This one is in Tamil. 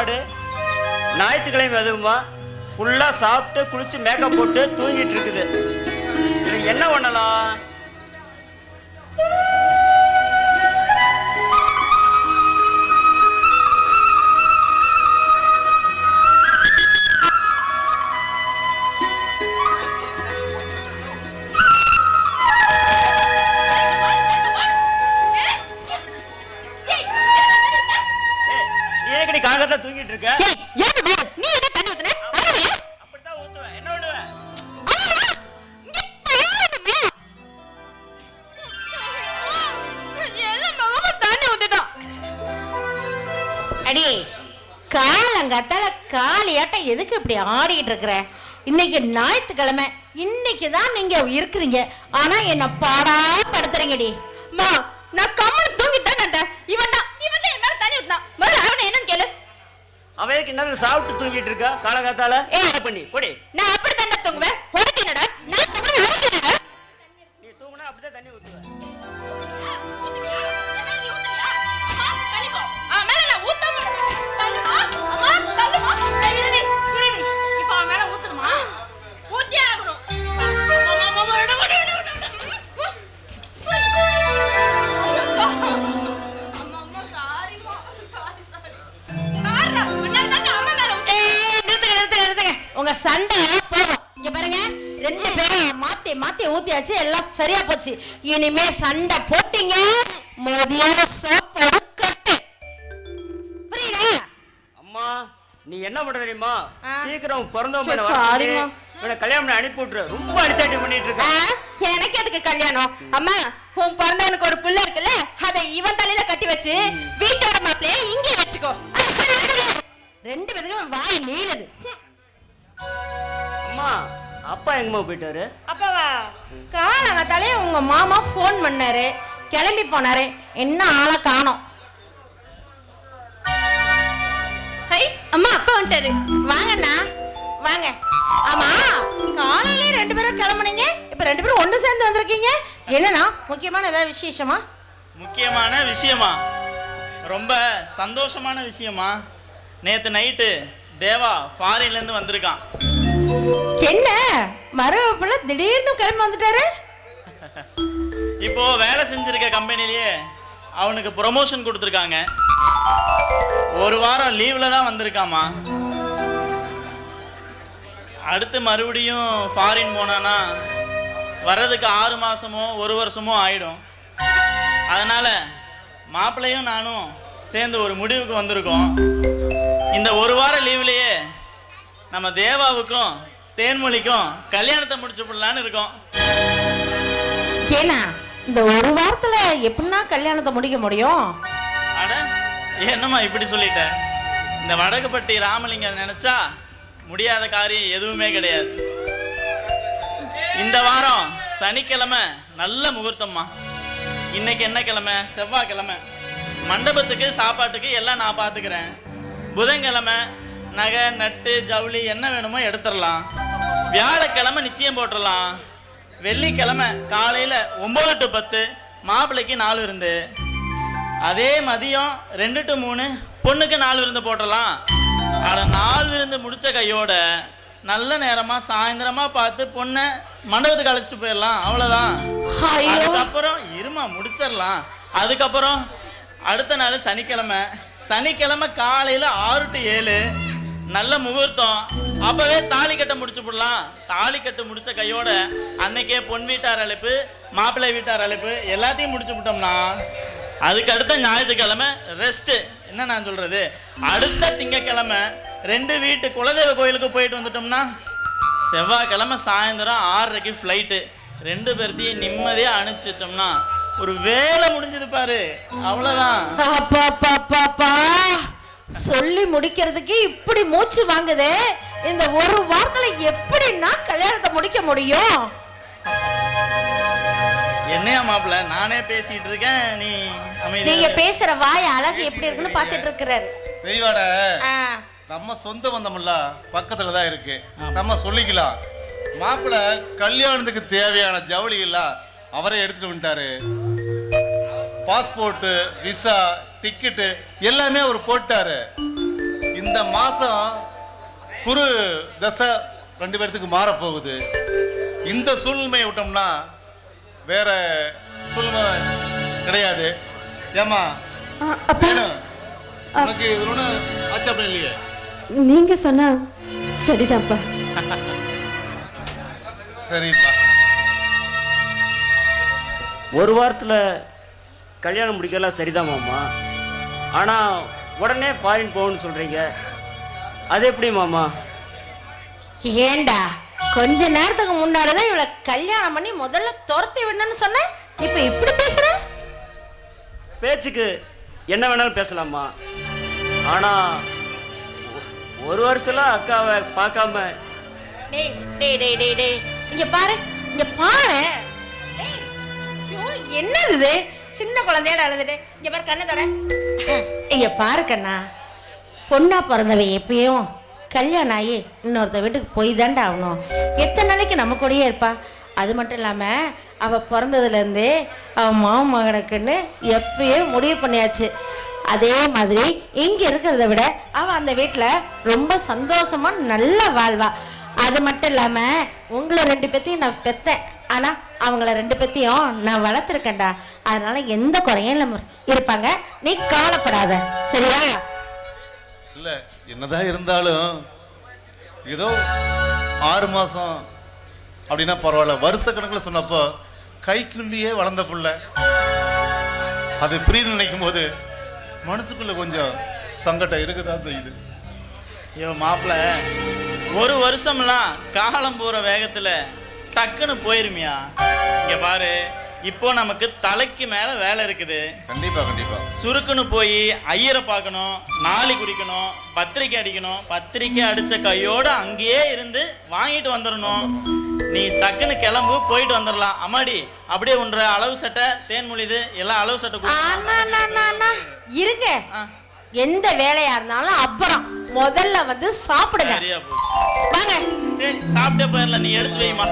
மாடு ஞாயிற்றுக்கிழமை அதுவுமா ஃபுல்லாக சாப்பிட்டு குளிச்சு மேக்கப் போட்டு தூங்கிட்டு இருக்குது. என்ன பண்ண காகத்தான் தூங்கிட்டு இருக்க. நீ என்ன தண்ணி ஊத்துன? அப்படித்தான் ஊத்துவேன். என்ன ஊத்திட்டான். அடி காலங்காத்தால காளியாட்டம் எதுக்கு இப்படி ஆடிட்டு இருக்கிற? இன்னைக்கு ஞாயிற்றுக்கிழமை. இன்னைக்கு தான் நீங்க இருக்கிறீங்க. ஆனா என்ன பாடா படுத்துறீங்கடி. மா நான் கம்மனு தூங்கிட்டேன் இவன் தான் இவன் தான் என் மேல தண்ணி ஊத்தினான் முதல்ல அவனை என்னன்னு கேளு அவனுக்கு என்ன சாப்பிட்டு தூங்கிட்டு இருக்கா? காலகாத்தால. என்ன பண்ணி போடி. நான் அப்படி தானே தூங்குவேன். நான் நீ தூங்குனா அப்படிதான் தண்ணி ஊத்துவேன். உங்க சண்டை போதும் இங்க பாருங்க ரெண்டு பேரும் மாத்தி மாத்தி ஊத்தியாச்சு எல்லாம் சரியா போச்சு. இனிமே சண்டை போட்டீங்க மதியான சாப்பாடு கட்டு. புரியுதா? அம்மா நீ என்ன பண்ற தெரியுமா. சீக்கிரம். இவனை கல்யாணம் அனுப்பி விட்டுரு ரொம்ப அடிச்சாட்டி பண்ணிட்டு இருக்க எனக்கு எதுக்கு கல்யாணம்? அம்மா உன் பிறந்தவனுக்கு ஒரு புள்ள இருக்குல்ல அதை இவன் தலையில கட்டி வச்சு வீட்டோட மாப்பிளைய இங்கே வச்சுக்கோ. ரெண்டு பேத்துக்கும் வாய் நீளுது. அம்மா அப்பா எங்கம்மா போயிட்டாரு? அப்பாவா? காலங்கத்தாலே உங்க மாமா ஃபோன் பண்ணாரு. கிளம்பி போனாரு. என்ன ஆளை காணோம். ஹை அம்மா அப்பா வந்துட்டாரு. வாங்கண்ணா. வாங்க. ஆமா காலையிலே ரெண்டு பேரும் கிளம்புனீங்க. இப்ப ரெண்டு பேரும் ஒண்ணு சேர்ந்து வந்திருக்கீங்க. என்னன்னா முக்கியமான ஏதாவது விசேஷமா? முக்கியமான விஷயமா? ரொம்ப சந்தோஷமான விஷயமா? நேற்று நைட்டு தேவா ஃபாரின்லேருந்து வந்திருக்கான். என்ன? மருவப்புல திடீர்னு கிளம்பி வந்துட்டாரு? இப்போ வேலை செஞ்சிருக்க கம்பெனிலேயே அவனுக்கு ப்ரொமோஷன் கொடுத்துருக்காங்க. ஒரு வாரம் லீவில் தான் வந்திருக்காமா? அடுத்து மறுபடியும் ஃபாரின் போனானா வர்றதுக்கு ஆறு மாசமோ ஒரு வருஷமோ ஆயிடும். அதனால மாப்பிள்ளையும் நானும் சேர்ந்து ஒரு முடிவுக்கு வந்திருக்கோம். இந்த ஒரு வார லீவ்லயே நம்ம தேவாவுக்கும் தேன்மொழிக்கும் கல்யாணத்தை முடிச்சு விடலான்னு இருக்கோம். ஏன்னா இந்த ஒரு வாரத்துல எப்படின்னா கல்யாணத்தை முடிக்க முடியும்? அட என்னம்மா இப்படி சொல்லிட்ட? இந்த வடகுப்பட்டி ராமலிங்கம் நினைச்சா முடியாத காரியம் எதுவுமே கிடையாது. இந்த வாரம் சனிக்கிழமை நல்ல முகூர்த்தம்மா. இன்னைக்கு என்ன கிழமை? செவ்வாய்க்கிழமை. மண்டபத்துக்கு சாப்பாட்டுக்கு எல்லாம் நான் பார்த்துக்கிறேன் புதன்கிழமை நகை நட்டு ஜவுளி என்ன வேணுமோ எடுத்துடலாம். வியாழக்கிழமை நிச்சயம் போட்டுடலாம். வெள்ளிக்கிழமை காலையில் ஒம்பது டு பத்து மாப்பிள்ளைக்கு நாலு இருந்து அதே மதியம் ரெண்டு டு மூணு பொண்ணுக்கு நாலு விருந்து போட்டுடலாம். ஆனா நாலு விருந்து முடிச்ச கையோட நல்ல நேரமா சாயந்தரமா பார்த்து பொண்ணை மண்டபத்துக்கு அழைச்சிட்டு போயிடலாம். அவ்வளவுதான். ஐயோ. அதுக்கப்புறம் இருமா முடிச்சிடலாம். அதுக்கப்புறம் அடுத்த நாள் சனிக்கிழமை சனிக்கிழமை காலையில ஆறு டு ஏழு. நல்ல முகூர்த்தம். அப்பவே தாலி கட்ட முடிச்சு போடலாம். தாலி கட்டு முடிச்ச கையோட அன்னைக்கே பொன் வீட்டார் அழைப்பு மாப்பிள்ளை வீட்டார் அழைப்பு எல்லாத்தையும் முடிச்சு விட்டோம்னா அதுக்கு அடுத்த ஞாயிற்றுக்கிழமை ரெஸ்ட் என்ன நான் சொல்றது? அடுத்த திங்கக்கிழமை ரெண்டு வீட்டு குலதெய்வ கோயிலுக்கு போயிட்டு வந்துட்டோம்னா செவ்வாய்க்கிழமை சாயந்தரம் ஆறரைக்கு ஃப்ளைட்டு ரெண்டு பேர்த்தையும் நிம்மதியாக அனுப்பிச்சு வச்சோம்னா ஒரு வேலை முடிஞ்சது பாரு. அவ்வளோதான் அப்பாப்பாப்பாப்பா. சொல்லி முடிக்கிறதுக்கு இப்படி மூச்சு வாங்குதே? இந்த ஒரு வாரத்துல எப்படின்னா கல்யாணத்தை முடிக்க முடியும்? என்னையா மாப்பிள்ள நானே பேசிட்டு இருக்கேன் நீ நீங்க பேசுற வாய் அழகு எப்படி இருக்குன்னு பாத்துட்டு இருக்கிறாரு. தெய்வாட நம்ம சொந்த பந்தமெல்ல பக்கத்துல தான் இருக்கு. நம்ம சொல்லிக்கலாம். மாப்பிள்ளை கல்யாணத்துக்கு தேவையான ஜவுளி எல்லாம் அவரே எடுத்துட்டு வந்துட்டாரு. பாஸ்போர்ட்டு விசா டிக்கெட்டு எல்லாமே அவர் போட்டாரு. இந்த மாசம் குரு தசை ரெண்டு பேர்த்துக்கு மாறப்போகுது. இந்த சூழ்நிலையை விட்டோம்னா வேற சூழ்நிலை கிடையாது. ஏமா வேணும் உனக்கு இது ஒன்றும் ஆச்சப்படம் இல்லையே? நீங்க சொன்னா சரிதான்ப்பா. சரிப்பா ஒரு வாரத்தில் கல்யாணம் முடிக்கலாம் சரிதான் மாமா. ஆனால் உடனே ஃபாரின் போகணும்னு சொல்கிறீங்க அது எப்படி மாமா? ஏண்டா கொஞ்ச நேரத்துக்கு முன்னாடி தான் இவளை கல்யாணம் பண்ணி முதல்ல துரத்தி விடணும்னு சொன்ன? இப்ப இப்படி பேசுற? பேச்சுக்கு என்ன வேணாலும் பேசலாமா ஆனால் ஒரு வருஷம்லாம் அக்காவை பார்க்காம டேய் டேய் டேய் டேய் டேய். இங்க பாரு இங்க பாரு. என்னது இது? சின்ன குழந்தையோட அழுதுட்டு. இங்க பாரு கண்ணத்தோட இங்க பாரு கண்ணா. பொண்ணா பிறந்தவ எப்பயும் கல்யாணம் ஆகி இன்னொருத்த வீட்டுக்கு போய் தாண்டா ஆகணும். எத்தனை நாளைக்கு நம்ம கூடயே இருப்பா? அது மட்டும் இல்லாமல் அவள் பிறந்ததுலேருந்தே அவன் மாமன் மகனுக்குன்னு எப்பயே முடிவு பண்ணியாச்சு. அதே மாதிரி இங்கே இருக்கிறத விட அவள் அந்த வீட்டில் ரொம்ப சந்தோஷமா நல்லா வாழ்வா. அது மட்டும் இல்லாமல் உங்களை ரெண்டு பேத்தையும் நான் பெத்தேன். ஆனால் அவங்கள ரெண்டு பேத்தையும் நான் வளர்த்துருக்கேன்டா. அதனால எந்த குறையும் இல்லாம இருப்பாங்க. நீ கவலைப்படாத. சரியா? இல்லை என்னதான் இருந்தாலும் ஏதோ ஆறு மாதம் அப்படின்னா பரவாயில்ல. வருஷ கணக்கில் சொன்னப்போ கைக்குள்ளியே வளர்ந்த புள்ள. அது பிரிந்து நினைக்கும் போது மனசுக்குள்ள கொஞ்சம் சங்கடம் இருக்குதான் செய்யுது. ஐயோ மாப்பிள்ள ஒரு வருஷம்லாம் காலம் போற வேகத்துல டக்குன்னு போயிருமியா? இங்க பாரு இப்போ நமக்கு தலைக்கு மேல வேலை இருக்குது. கண்டிப்பா கண்டிப்பா. சுருக்குன்னு போய் ஐயரை பார்க்கணும் நாளி குடிக்கணும் பத்திரிக்கை அடிக்கணும் பத்திரிக்கை அடிச்ச கையோட அங்கேயே இருந்து வாங்கிட்டு வந்துடணும் நீ டக்குன்னு கிளம்பு போயிட்டு வந்துடலாம் அம்மாடி அப்படியே உன்ற அளவு சட்டை தேன் முழிது எல்லாம் அளவு சட்டை கொடு. அண்ணா, அண்ணா, அண்ணா, அண்ணா, இருங்க. எந்த வேலையா இருந்தாலும் அப்புறம் முதல்ல வந்து சாப்பிடுங்க. சரியா போச்சு. வாங்க. சரி சாப்பிட்டே போயிடலாம் நீ எடுத்து வைமா